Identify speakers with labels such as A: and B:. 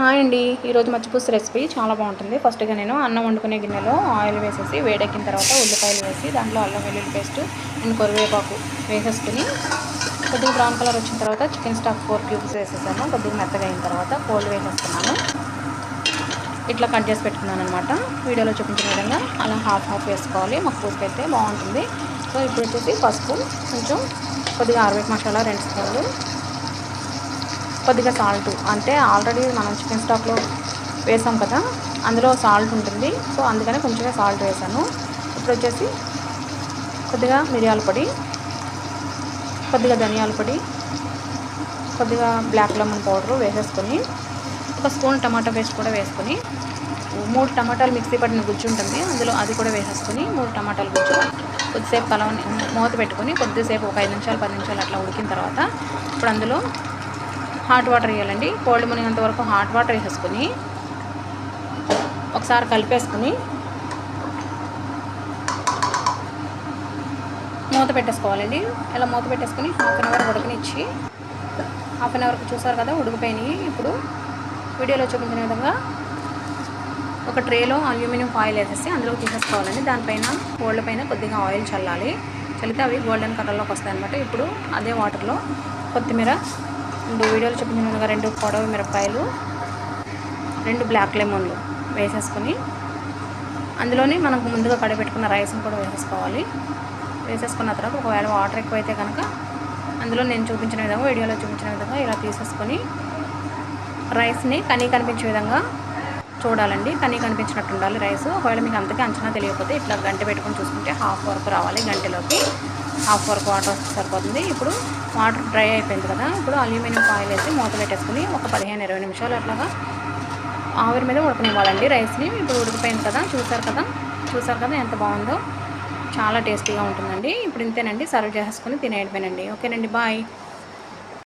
A: Hi అండి. ఈరోజు మచ్చిపూస recipe చాలా బాగుంటుంది. ఫస్ట్గా నేను అన్నం వండుకునే గిన్నెలో ఆయిల్ వేసేసి వేడెక్కిన తర్వాత ఉల్లిపాయలు వేసి దాంట్లో అల్లం వెల్లుల్లి పేస్ట్ అండ్ కరివేపాకు వేసేసుకుని కొద్దిగా బ్రౌన్ కలర్ వచ్చిన తర్వాత చికెన్ స్టాక్ ఫోర్ క్యూబ్స్ వేసేసాను. కొద్దిగా మెత్తగా అయిన తర్వాత కోల్డ్ వేసేస్తున్నాను ఇట్లా కట్ చేసి పెట్టుకున్నాను అనమాట వీడియోలో చూపించిన విధంగా అలా హాఫ్ హాఫ్ వేసుకోవాలి. మాకు పూసకి అయితే బాగుంటుంది. సో ఇప్పుడు వచ్చేసి పసుపు కొంచెం కొద్దిగా అరవేపు మసాలా రెండు స్పూన్లు కొద్దిగా సాల్ట్ అంటే ఆల్రెడీ మనం చికెన్ స్టాక్లో వేసాం కదా అందులో సాల్ట్ ఉంటుంది. సో అందుకనే కొంచెంగా సాల్ట్ వేసాను. ఇప్పుడు వచ్చేసి కొద్దిగా మిరియాల పొడి కొద్దిగా ధనియాల పొడి కొద్దిగా బ్లాక్ లెమన్ పౌడరు వేసేసుకొని ఒక స్పూన్ టమాటా పేస్ట్ కూడా వేసుకొని మూడు టమాటాలు మిక్సీ పట్టిన గుజ్జు ఉంటుంది. అందులో అది కూడా వేసేసుకొని మూడు టమాటాలు గుజ్జు కొద్దిసేపు కలవని మూత పెట్టుకొని కొద్దిసేపు ఒక ఐదు నిమిషాలు పది నిమిషాలు అట్లా ఉడికిన తర్వాత ఇప్పుడు అందులో హాట్ వాటర్ వేయాలండి. కోల్డ్ మునిగేంత వరకు హాట్ వాటర్ వేసేసుకుని ఒకసారి కలిపేసుకుని మూత పెట్టేసుకోవాలండి. ఇలా మూత పెట్టేసుకొని హాఫ్ అన్ అవర్ ఉడకనిచ్చి హాఫ్ అన్ అవర్కి చూసారు కదా ఉడికిపోయినాయి. ఇప్పుడు వీడియోలో చూపించిన విధంగా ఒక ట్రేలో అల్యూమినియం ఫాయిల్ వేసేసి అందులో తీసేసుకోవాలండి. దానిపైన గోల్డ్ పైన కొద్దిగా ఆయిల్ చల్లాలి. చల్లితే అవి గోల్డెన్ కలర్లోకి వస్తాయి అనమాట ఇప్పుడు అదే వాటర్లో కొత్తిమీర రెండు వీడియోలో చూపించిన విధంగా రెండు పొడవు మిరపకాయలు రెండు బ్లాక్ లెమన్లు వేసేసుకొని అందులోనే మనకు ముందుగా కడపెట్టుకున్న రైస్ని కూడా వేసేసుకోవాలి. వేసేసుకున్న తర్వాత ఒకవేళ వాటర్ ఎక్కువైతే కనుక అందులో నేను చూపించిన విధంగా వీడియోలో చూపించిన విధంగా ఇలా తీసేసుకొని రైస్ని కనీ కనిపించే విధంగా చూడాలండి. కనీ కనిపించినట్టు ఉండాలి రైస్. ఒకవేళ మీకు అంతకే అంచనా తెలియకపోతే ఇట్లా గంట పెట్టుకొని చూసుకుంటే హాఫ్ వరకు రావాలి గంటలోకి. హాఫ్ వరకు వాటర్ వస్తే సరిపోతుంది. ఇప్పుడు వాటర్ డ్రై అయిపోయింది కదా. ఇప్పుడు అల్యూమినియం ఫాయిల్ వేసి మూత పెట్టేసుకుని ఒక పదిహేను ఇరవై నిమిషాలు అట్లాగా ఆవిరి మీద ఉడకనివ్వాలండి రైస్ని. ఇప్పుడు ఉడికిపోయింది కదా. చూసారు కదా? చూసారు కదా ఎంత బాగుందో? చాలా టేస్టీగా ఉంటుందండి. ఇప్పుడు ఇంతేనండి. సర్వ్ చేసుకుని తినేయడమేనండి. ఓకేనండి. బాయ్.